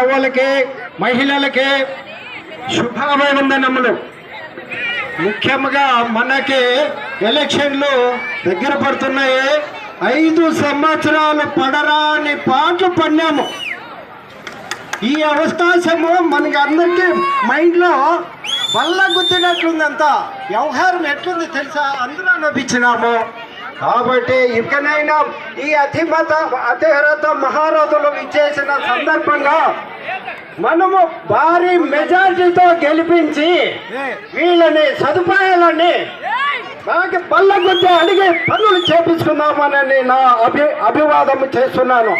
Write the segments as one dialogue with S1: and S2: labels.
S1: అవ్వలకి మహిళలకి శుభాభివందనములు ముఖ్యంగా మనకి ఎలక్షన్లు దగ్గర పడుతున్నాయి. ఐదు సంవత్సరాలు పడరాని పాటలు పడినాము ఈ అవకాశము మనకి అందరికీ మైండ్లో వల్ల గుద్దినట్లుంది అంతా వ్యవహారం ఎట్లుంది తెలుసా? అందరూ అనిపించినాము కాబట్టి ఇకనైనా ఈ అతిమత అతిహరత మహారథులు ఇచ్చేసిన సందర్భంగా మనము భారీ మెజార్టీతో గెలిపించి వీళ్ళని సదుపాయాలని మనకి బల్ల గుద్ది అడిగి పనులు చేపించుకుందామని నా అభి అభివాదం చేస్తున్నాను.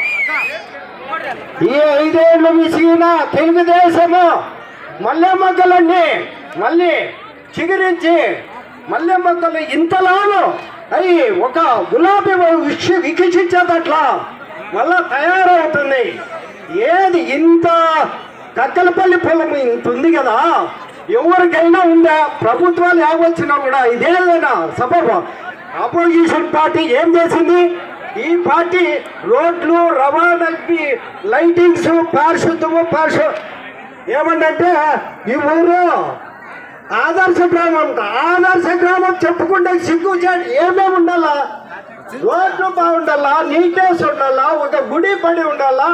S1: ఈ ఐదేళ్ళు విసిగిన తెలుగుదేశము మల్లె మొగ్గలన్నీ మళ్ళీ చిగురించి మల్లె మొగ్గలు ఇంతలానో అయి ఒక గులాబీ విక్ష వికసించేటట్లా మళ్ళా తయారవుతుంది ఏది ఇంత కక్కలపల్లి పొలం ఇంత ఉంది కదా ఎవరికైనా ఉందా? ప్రభుత్వాలు ఏవచ్చినా కూడా ఇదేదైనా సబబు? అపోజిషన్ పార్టీ ఏం చేసింది? ఈ పార్టీ రోడ్లు రవాణాకి లైటింగ్స్ పారిశుద్ధము పారిశు ఏమంటే ఈ ఊరు ఆదర్శ గ్రామం అంట ఆదర్శ గ్రామం చెప్పుకుంటే సిగ్గు చేయండి ఏమేమి ఉండాలా? రోడ్లు బాగుండాలా? నీట్నెస్ ఉండాలా? ఒక గుడి పడి ఉండాలా?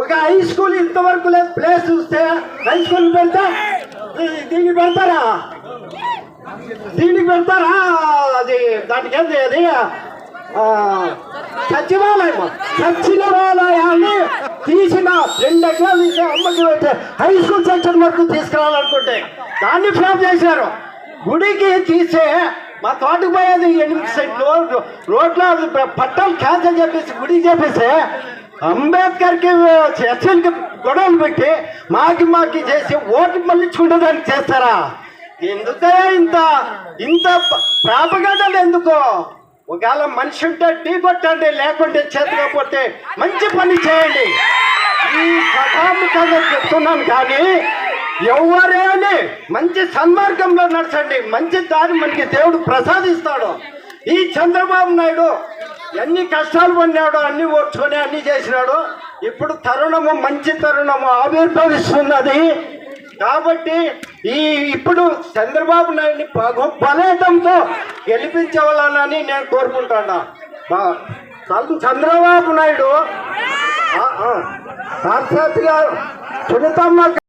S1: ఒక హై స్కూల్ ఇంతవరకు లేదు. ప్లేస్ చూస్తే హై స్కూల్ పెడతా. దీనికి పెడతారా? దీనికి పెడతారా? అది దానికి ఏంది? అది సచివాలయం. సచివాలయాన్ని తీసిన రెండు ఎకరాలు తీసి అమ్మకి పెట్టే హై స్కూల్ సెక్షన్ వరకు తీసుకురావాలనుకుంటే దాన్ని ఫ్లాప్ చేశారు. గుడికి తీసే మా తోటకు పోయేది ఎనిమిది సెంట్లు రోడ్లో పట్టాలు క్యాన్సల్ చెప్పేసి గుడికి చెప్పేసి అంబేద్కర్కి ఎస్ఎల్కి గొడవలు పెట్టి మాకి మాకి చేసి ఓటు మళ్ళించుకుంటుందని చేస్తారా? ఎందుకే ఇంత ఇంత ప్రాపగడ్డలు ఎందుకో? ఒకవేళ మనిషి ఉంటే టీ కొట్టండి లేకుంటే చేతకపోతే మంచి పని చేయండి. ఈ కథాముఖంగా చెప్తున్నాను కానీ ఎవరైనా మంచి సన్మార్గంలో నడచండి మంచి దారి మనకి దేవుడు ప్రసాదిస్తాడు. ఈ చంద్రబాబు నాయుడు ఎన్ని కష్టాలు పడినాడు అన్ని ఓడ్చుకొని అన్ని చేసినాడు ఇప్పుడు తరుణము మంచి తరుణము ఆవిర్భవిస్తున్నది. కాబట్టి ఈ ఇప్పుడు చంద్రబాబు నాయుడిని పగ- బలేతంతో గెలిపించవాలని నేను కోరుకుంటాను? చంద్రబాబు నాయుడు సాక్షాత్గా సునీతమ్మ